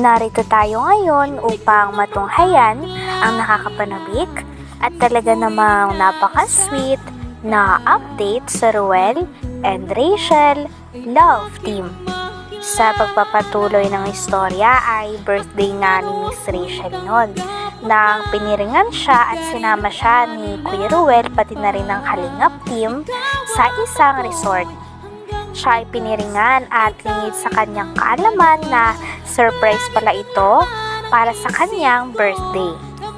Narito tayo ngayon upang matunghayan ang nakakapanabik at talaga namang napaka-sweet na update sa Ruel and Rachel Love Team. Sa pagpapatuloy ng istorya ay birthday nga ni Miss Rachel noon nang piniringan siya at sinama siya ni Kuya Ruel pati na rin ng Kalingap Team sa isang resort siya ay piniringan at lingid sa kanyang kaalaman na surprise pala ito para sa kanyang birthday.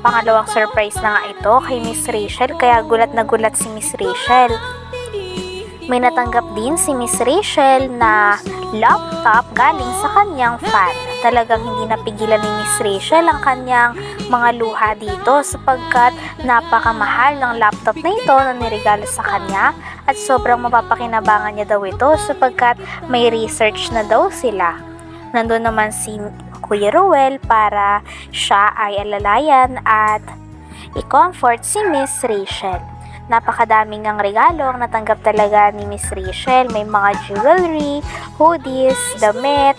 Pangalawang surprise na nga ito kay Miss Rachel kaya gulat na gulat si Miss Rachel. May natanggap din si Miss Rachel na laptop galing sa kanyang fan. Talagang hindi napigilan ni Miss Rachel ang kanyang mga luha dito sapagkat napakamahal ng laptop na ito na niregalo sa kanya at sobrang mapapakinabangan niya daw ito sapagkat may research na daw sila. Nandun naman si Kuya Ruel para siya ay alalayan at i-comfort si Miss Rachel. Napakadaming ang regalo ang natanggap talaga ni Miss Rachel. May mga jewelry, hoodies, damit,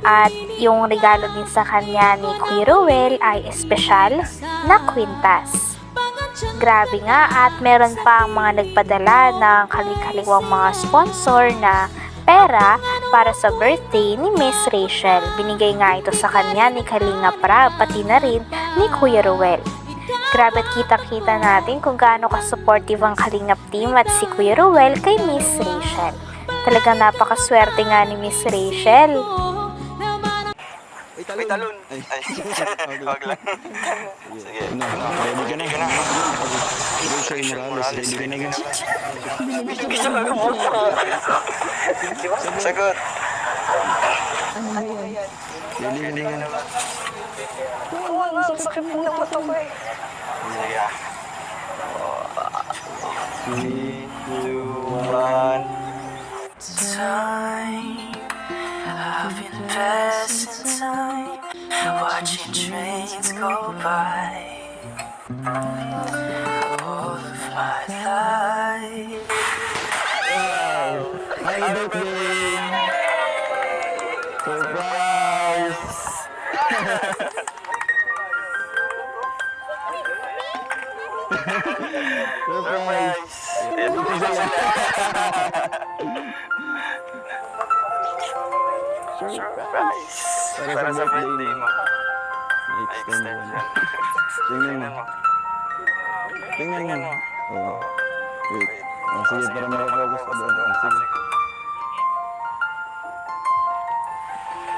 at yung regalo din sa kanya ni Kuya Ruel ay espesyal na kwintas. Grabe nga at meron pa ang mga nagpadala ng kalikaliwang mga sponsor na pera para sa birthday ni Miss Rachel. Binigay nga ito sa kanya ni Kalinga Prab pati na rin ni Kuya Ruel. Grabe at kita-kita natin kung gaano ka-supportive ang Kalingap team at si Kuya Ruel kay Miss Rachel. Talagang napakaswerte nga ni Miss Rachel. Ay, talon. Ay, talon. Ay, Ay, wag lang. Sige. Ano, ready ka na? Rachel Morales, ready ka na guys? Gusto ko mo. Sagot. Ready ka na? Wala, sakit mo mata ko eh. Sige ah. Three, two, one. time. I've been passing time, watching trains go by. All of my life. Wow, Happy birthday! Surprise! Surprise! Surprise. Para Para sa birthday birthday mo. mo. Extend mo na. Tingnan mo. Tingnan mo. Oo. Wait. Oh, sige, para makafocus ka doon. Oh, sige.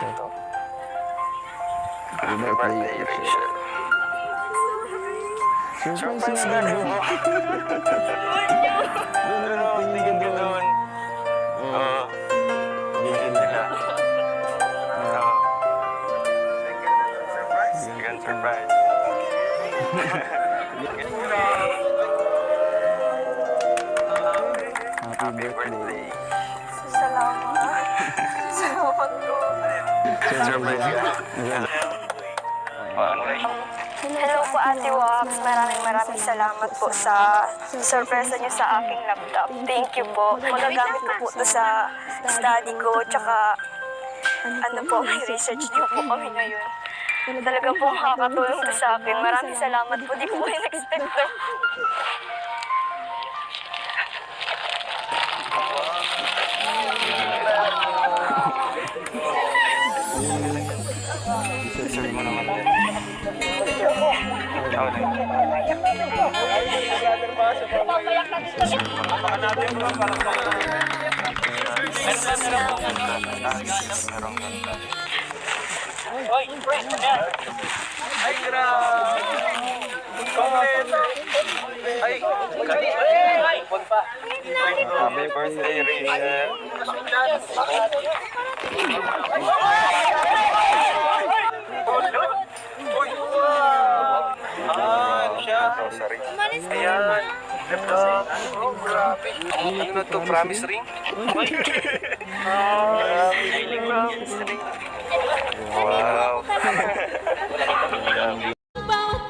Ito. Happy birthday, Rachel. Surprise nga doon. mo. Doon, doon, tingin ka doon. Surprise. Happy birthday. Salamat. Salamat po. Eh? Hello po Ate Wax. Maraming maraming salamat po sa sorpresa niyo sa aking laptop. Thank you po. Magagamit ko po ito sa study ko. Tsaka ano po, may research din po kami ngayon. Talaga po makakatulong to sa akin. Maraming salamat po. Di ko po in-expect to. Sabi mo na. Happy birthday, Rachel. Ah, ano siya? Sorry. Ayan. Laptop. Oh, grabe. Ano to? Promise ring? Ah, promise ring.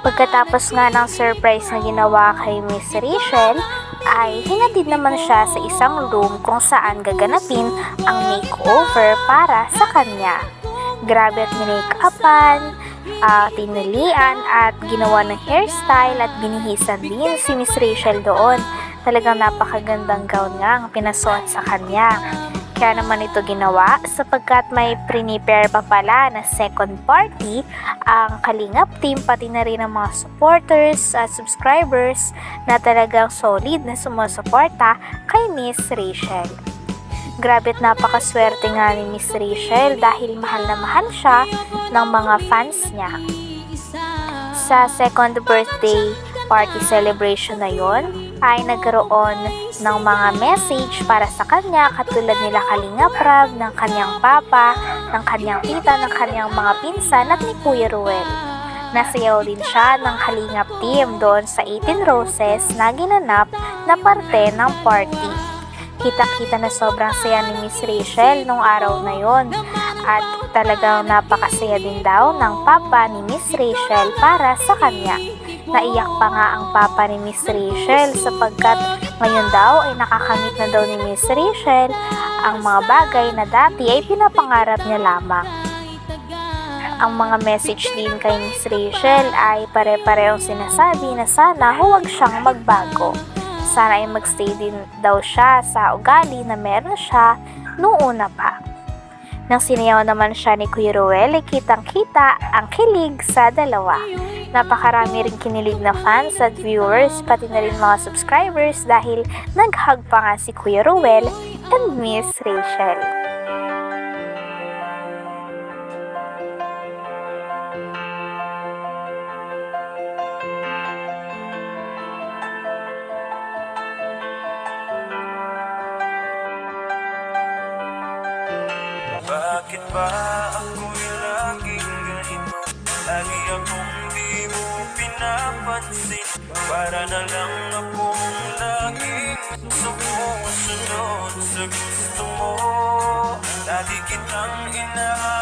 Pagkatapos nga ng surprise na ginawa kay Miss Rachel, ay hinatid naman siya sa isang room kung saan gaganapin ang makeover para sa kanya. Grabe at minake-upan, ah, tinulian at ginawa ng hairstyle at binihisan din si Miss Rachel doon. Talagang napakagandang gown nga ang pinasuot sa kanya. Kaya naman ito ginawa sapagkat may prepare pa pala na second party ang Kalingap team pati na rin ang mga supporters at subscribers na talagang solid na sumusuporta kay Miss Rachel. Grabe at napakaswerte nga ni Miss Rachel dahil mahal na mahal siya ng mga fans niya. Sa second birthday party celebration na yon ay nagkaroon ng mga message para sa kanya katulad nila Kalinga Prab, ng kanyang papa, ng kanyang tita, ng kanyang mga pinsan at ni Kuya Ruel. Nasayaw din siya ng Kalingap team doon sa 18 Roses na ginanap na parte ng party. Kita-kita na sobrang saya ni Miss Rachel nung araw na yon at talagang napakasaya din daw ng papa ni Miss Rachel para sa kanya. Naiyak pa nga ang papa ni Miss Rachel sapagkat ngayon daw ay nakakamit na daw ni Miss Rachel ang mga bagay na dati ay pinapangarap niya lamang. Ang mga message din kay Miss Rachel ay pare-parehong sinasabi na sana huwag siyang magbago. Sana ay magstay din daw siya sa ugali na meron siya noong pa. Nang sinayaw naman siya ni Kuya Ruel, ay kitang-kita ang kilig sa dalawa. Napakarami rin kinilig na fans at viewers, pati na rin mga subscribers dahil nag-hug pa nga si Kuya Ruel and Miss Rachel. Bakit ba ako'y laging ganito? Lagi mo pinapansin Para na lang akong laging sumusunod sa gusto mo. Lagi kitang inaalala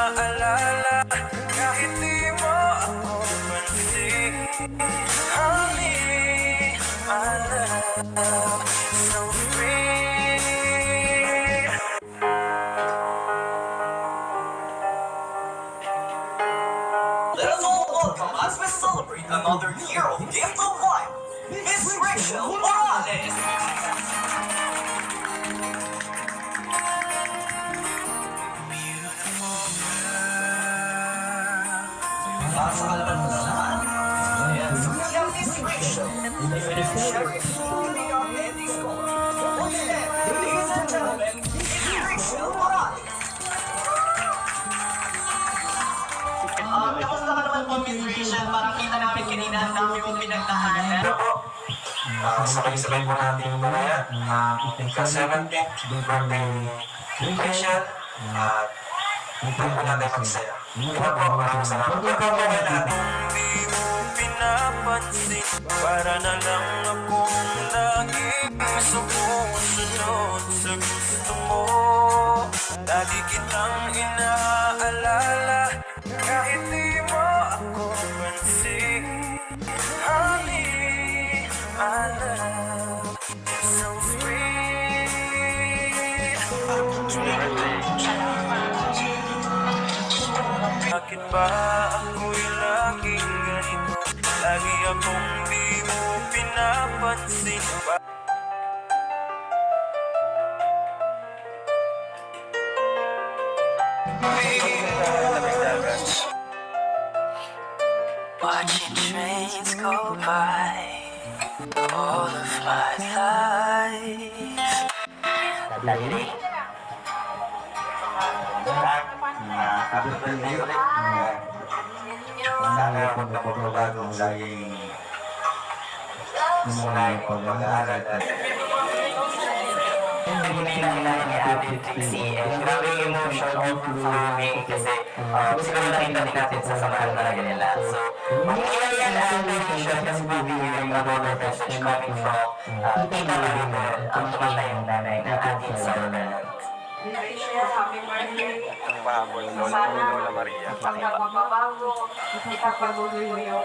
welcome as we celebrate another year of Gift of Life, Miss Rachel Morales. Yes, Kuya Miss Rachel. Sheriff Ah, sabay-sabay po natin yung mga yan. Ah, sa 17th birthday ni. At doon po natin magsaya. Ito po, maraming salamat. Doon po po natin. Di mo pinapansin Para na lang akong laging sumusunod sa gusto mo Lagi kitang inaalala Kahit di ba ako'y laging ganito? Lagi akong di mo pinapansin Ba- Watching trains go by all of my life. Sana po na pagbabago ang laging sumunay ko mag-aaral at ko Trixie. And grabe yung emotion sa amin kasi uh, siguro nakita din natin sa samahan talaga nila. So, mangyayari yan Ate Rachel kasi baby yung donor message coming from uh, Tita Maribel, ang tumatay yung nanay ng ating Sarnan. ang mahabol ng Lola, Lola Maria. magbabago, ipapatuloy mo yung